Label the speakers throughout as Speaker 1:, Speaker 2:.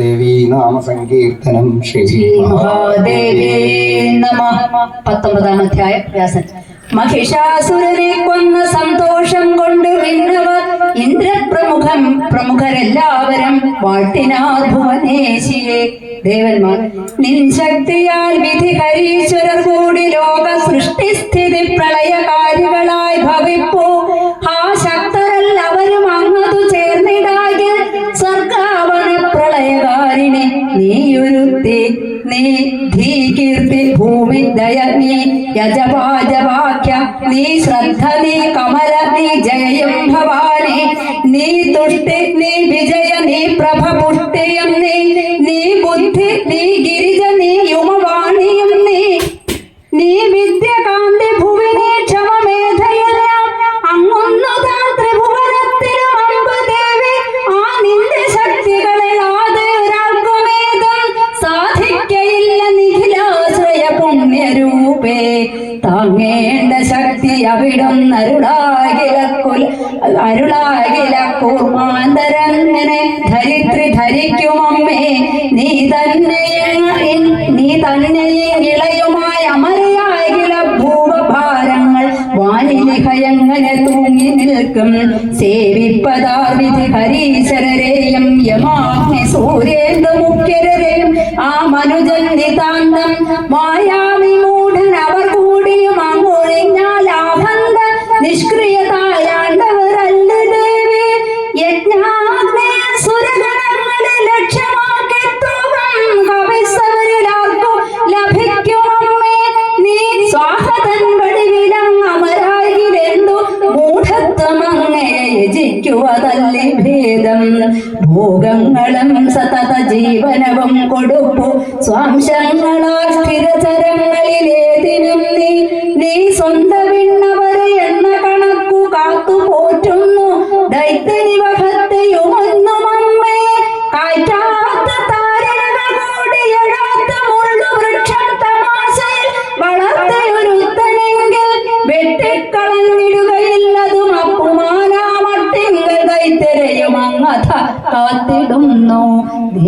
Speaker 1: ഇഷ്ടദേവീ നാമസങ്കീർത്തനം ശ്രീ
Speaker 2: മഹാദേവേ അധ്യായം വ്യാസൻ. മഹിഷാസുരനെ കൊന്ന സന്തോഷം കൊണ്ട് വിണ്ണവർ ഇന്ദ്രപ്രമുഖം പ്രമുഖരെല്ലാവരും വാഴ്ത്തിനാർ ഭുവനേശിയെ ദേവന്മാർ നിൻ ശക്തിയാൽ വിധി ഹരീശ്വരർ കൂടി ലോക സൃഷ്ടിസ്ഥിതി പ്രളയകാരികളായി ഭവിപ്പോ. യജപാജവാക്യ നീ ശ്രദ്ധ നീ കമല നീ ജയം ഭവാനി നീ തുഷ്ടി നീ വിജയ നീ പ്രഭ പുഷ്ടിയും നീ നീ ബുദ്ധി നീ ഗിരിജ നീ ശക്തി അവിടുന്ന് ധരിത്രി ധരിക്കും അമ്മേ നീ തന്നെ നീ തന്നെ ഇളയുമായ അമരയാകില ഭൂപഭാരങ്ങൾ വാനിലിഹയങ്ങനെ തൂങ്ങി നിൽക്കും. സേവിപ്പതാ വിധി ഹരീശ്വരരെയും യമാഗ്നി സൂര്യേന്ദു മുഖ്യരെയും ആ മനുജൻ നിതാന്തം യജിക്കുവതല്ലി ഭേദം? ഭോഗങ്ങളും സതത ജീവനവും കൊടുപ്പു. സ്വാംശങ്ങളാൽ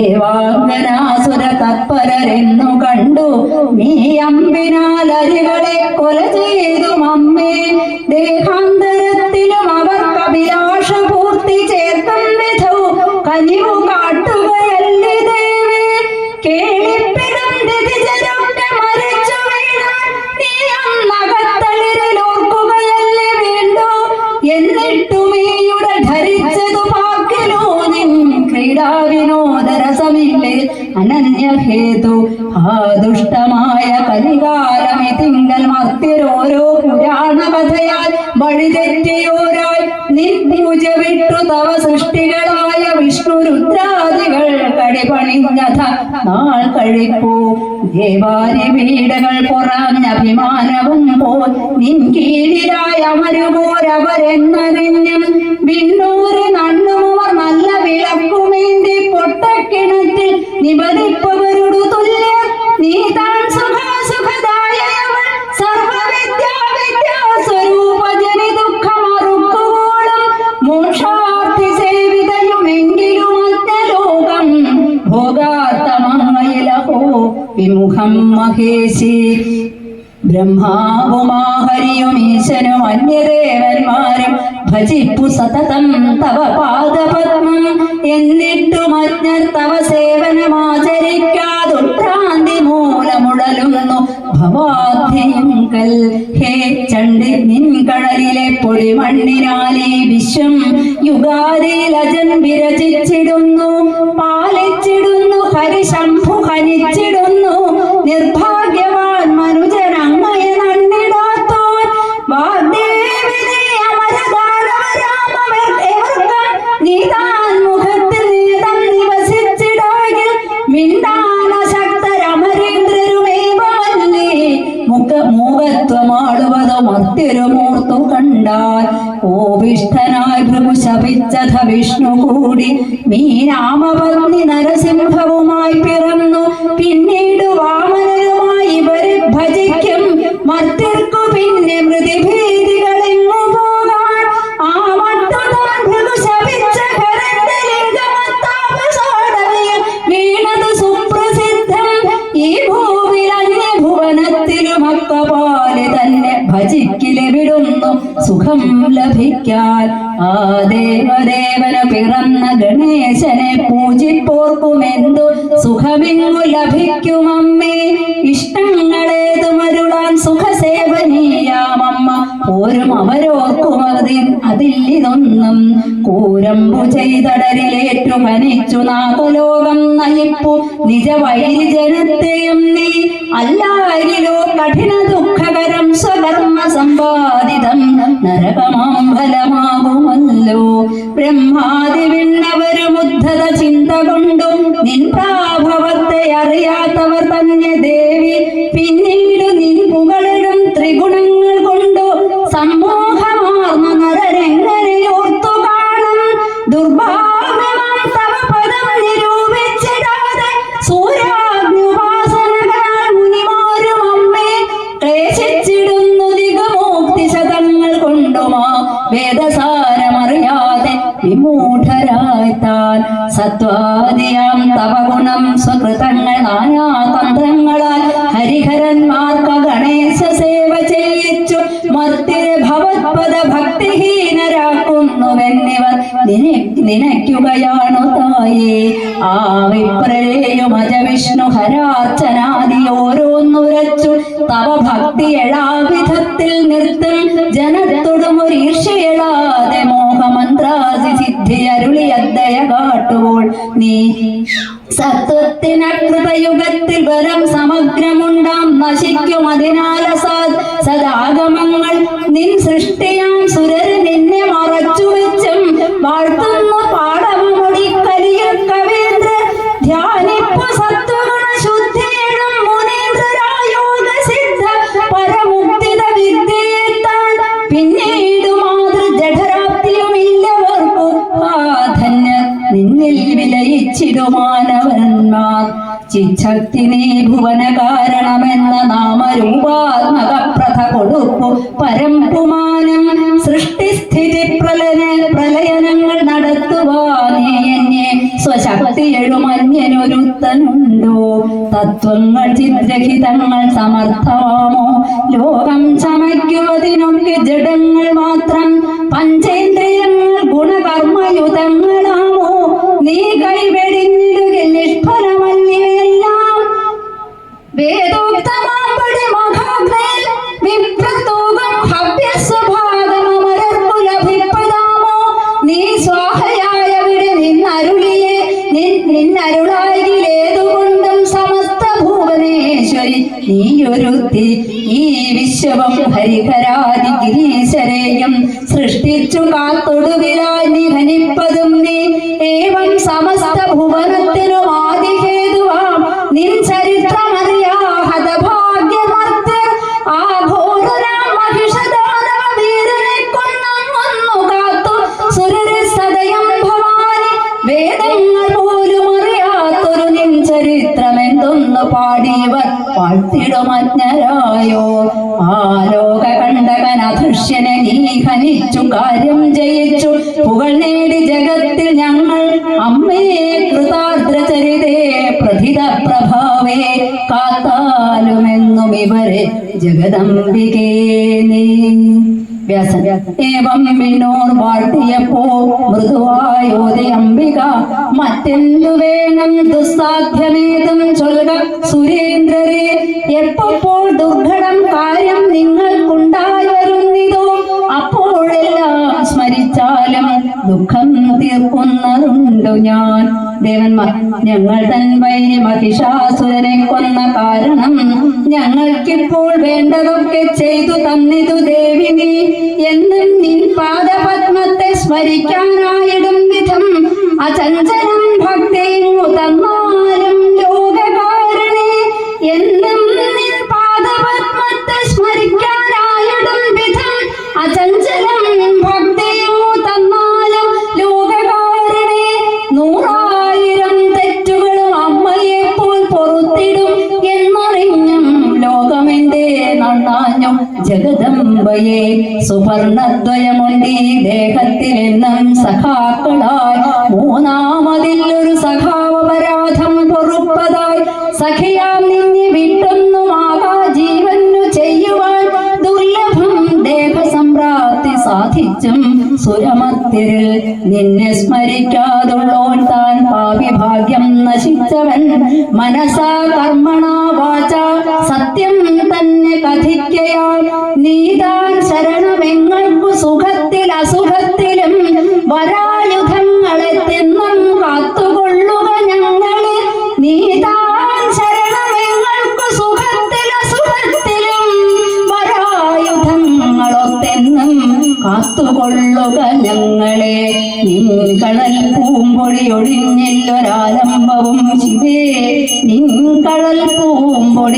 Speaker 2: ദേവാംഗനാസുര തത്പരരെന്നു കണ്ടു. നീ അമ്പിനാൽ അരികളെ കൊല ചെയ്തു അമ്മേ. ദേഹാന്തരത്തിലും അവർക്ക് അഭിലാഷ പൂർത്തി ചേർക്കും വിധവും കനിവു കാട്ടുകയല്ലേ ദേവേ. കേളിപ്പിടും ഈയുടെ ധരിച്ചതു പാക്കിലോ നിൻ ക്രീഡാവിനോദരസമില്ലേ അനന്യഹേതു ആ ദുഷ്ടമായ കലികാലമി തിങ്കൽ മർത്തിരോരോ പുരാണ കഥയാൽ വഴിതെറ്റിയോരായി നിൻ പൂജ വിട്ടു തവ സൃഷ്ടികളായ വിഷ്ണു രുദ്രാദികൾ കടിപണിഞ്ഞഥ നാൾ കഴിപ്പൂ. ദേവാരി വീടകൾ പുറഞ്ഞഭിമാനവും പോൽ നിൻ കീഴിലായ അമരുപോരവരെന്നറിഞ്ഞും വിണ്ണൂര് നണ്ണുമവർ നല്ല വിളക്കുമേന്തി പൊട്ടക്കിണറ്റിൽ നിബദിപ്പവരുടു തുല്യ നീ താൻ സുഖാസുഖദായവൾ സർവവിദ്യാ ജനി ദുഃഖമറുക്കുവോളം മോക്ഷാർത്ഥി സേവിതയുമെങ്കിലും അജ്ഞലോകം ഭോഗാത്തമങ്ങയിലഹോ വിമുഖം മഹേശി. ബ്രഹ്മാവുമാഹരിയും ഈശനും അന്യദേവന്മാരും ഭജിപ്പു സതതം തവ പാദപത്മം. എന്നിട്ടും അജ്ഞർ തവ സേവനമാചരിക്കാതുട്രാന്തി മൂലമുടലുന്നു. ഭവാധ്യങ്കൽ ഹേ ചണ്ഡി നിൻ കടലിലെ പൊടിമണ്ണിനാലേ വിശ്വം യുഗാദിയിൽ അജൻ വിരചിച്ചിടുന്നു. കൂടി. നരസിംഹവുമായി ലഭിക്കാൻ ആ ദേവദേവന പിറന്ന ഗണേശനെ പൂജിപ്പോർക്കുമെന്തു സുഖമിങ്ങു ലഭിക്കുമമ്മേ? ഇഷ്ടങ്ങളേതുമരുളാൻ സുഖസേവനീയാമമ്മ. പോരും അവരോർക്കുമതിൽ അതില്ലിതൊന്നും കൂരമ്പു ചെയ്തടരിലേറ്റു ഭനിച്ചു നാഗലോകം നയിപ്പു. നിജ വൈരി ജനത്തെയും നീ അല്ലാരിലോ കഠിന ദുഃഖകരം സ്വകർമ്മ സമ്പാദിതം നരകമാം ഫലമാകുമല്ലോ ബ്രഹ്മാതി വിണ്ണവരും ഉദ്ധത ചിന്ത കൊണ്ടും നിൻ പ്രാഭവത്തെ അറിയാത്തവർ തന്നെ ദേവി വേദസാരമറിയാതെ വിമൂഢരായി താൻ സത്വാദിയാം തവ ഗുണം നാനാ തന്ത്രങ്ങളാൽ ഹരിഹരന്മാർക്ക് ഗണേശ സേവ ചെയ്യിച്ചു. ഭവത്പദ ഭക്തിഹീനരാക്കുന്നുവെന്നിവർ നിന നിനയ്ക്കുകയാണു തായേ. ആ വിപ്രരെയും അജവിഷ്ണു ഹരാർച്ചനാദി ഓരോന്നുരച്ചു. തവ ഭക്തി എഴാവിധത്തിൽ നിർത്തും ജനത്തോടും ഒരു ഈർഷ്യയെഴാതെ മോഹമന്ത്രാസി സിദ്ധി അരുളിയദ്ദയ കാട്ടുവോൾ നീ സത്വത്തിനകൃതയുഗത്തിൽ വരം സമഗ്രമുണ്ടാം. നശിക്കും അതിനാൽ സദാഗമങ്ങൾ വിലയിച്ചിടുമാനവന്മാർ ചിച്ഛക്തി നീ ഭുവന കാരണമെന്ന നാമരൂപാത്മക പ്രഥ കൊടുപ്പു പരംപുമാനം സൃഷ്ടിസ്ഥിതി പ്രലന പ്രലയനങ്ങൾ നടത്തുവാനേ എന്നെ സ്വശക്തി എഴുമന്യനൊരുത്തനുണ്ടോ തത്വങ്ങൾ ചിത്രഹിതങ്ങൾ സമർത്ഥമാമോ? നീയൊരുത്തി ഈ വിശ്വം ഹരിഹരാതി ഗിരീശരെയും പുകൾ നേടി ജഗത്തിൽ ഞങ്ങൾ. അമ്മയെ കൃതാർദ്രചരിതേ പ്രഥിത പ്രഭാവേ കാത്താലുമെന്നും ഇവരെ ജഗദംബികേ നീ. വ്യാസൻ ഏവം മിന്നോർ വാഴ്ത്തിയപ്പോ മൃദുവായോതി അംബിക മറ്റെന്തു വേണം ദുസ്സാധ്യമേതും ചൊൽക സുരേന്ദ്രരെ എപ്പോൾ ദുർഘടം കാര്യം നിങ്ങൾക്കുണ്ടായി ദുഃഖം തീർക്കുന്നതുണ്ടു ഞാൻ. ദേവന്മാർ ഞങ്ങൾ തൻ വൈരി മഹിഷാസുരനെ കൊന്ന കാരണം ഞങ്ങൾക്കിപ്പോൾ വേണ്ടതൊക്കെ ചെയ്തു തന്നിതു ദേവി ജഗദംബയെ സുവർണദ്വയമുണ്ടി ദേഹത്തിൽ നിന്നും സഖാക്കളായി മൂന്നാമതിൽ സാധിച്ചും സുരമത്തിരിൽ നിന്നെ സ്മരിക്കാതുള്ളോൻ താൻ പാവിഭാഗ്യം നശിച്ചവൻ. മനസാ കർമ്മണ വാച സത്യം തന്നെ കഥിക്കയാൽ നീതാൻ ശരണമെങ്ങൾക്കു സുഖത്തിൽ അസുഖത്തിലും വരായുധങ്ങളെ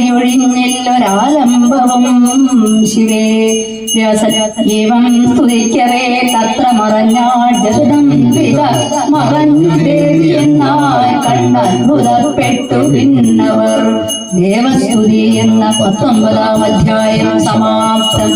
Speaker 2: പൂമ്പൊടി ഒഴിഞ്ഞില്ലൊരാലംബവും ശിവേ. വ്യാസൻ ഏവം സ്തുതിക്കവേ തത്ര മറഞ്ഞാൾ ജഗതം വിത മറഞ്ഞു ദേവി പിന്നവർ. ദേവസ്തുതി എന്ന പത്തൊമ്പതാം അധ്യായം സമാപ്തം.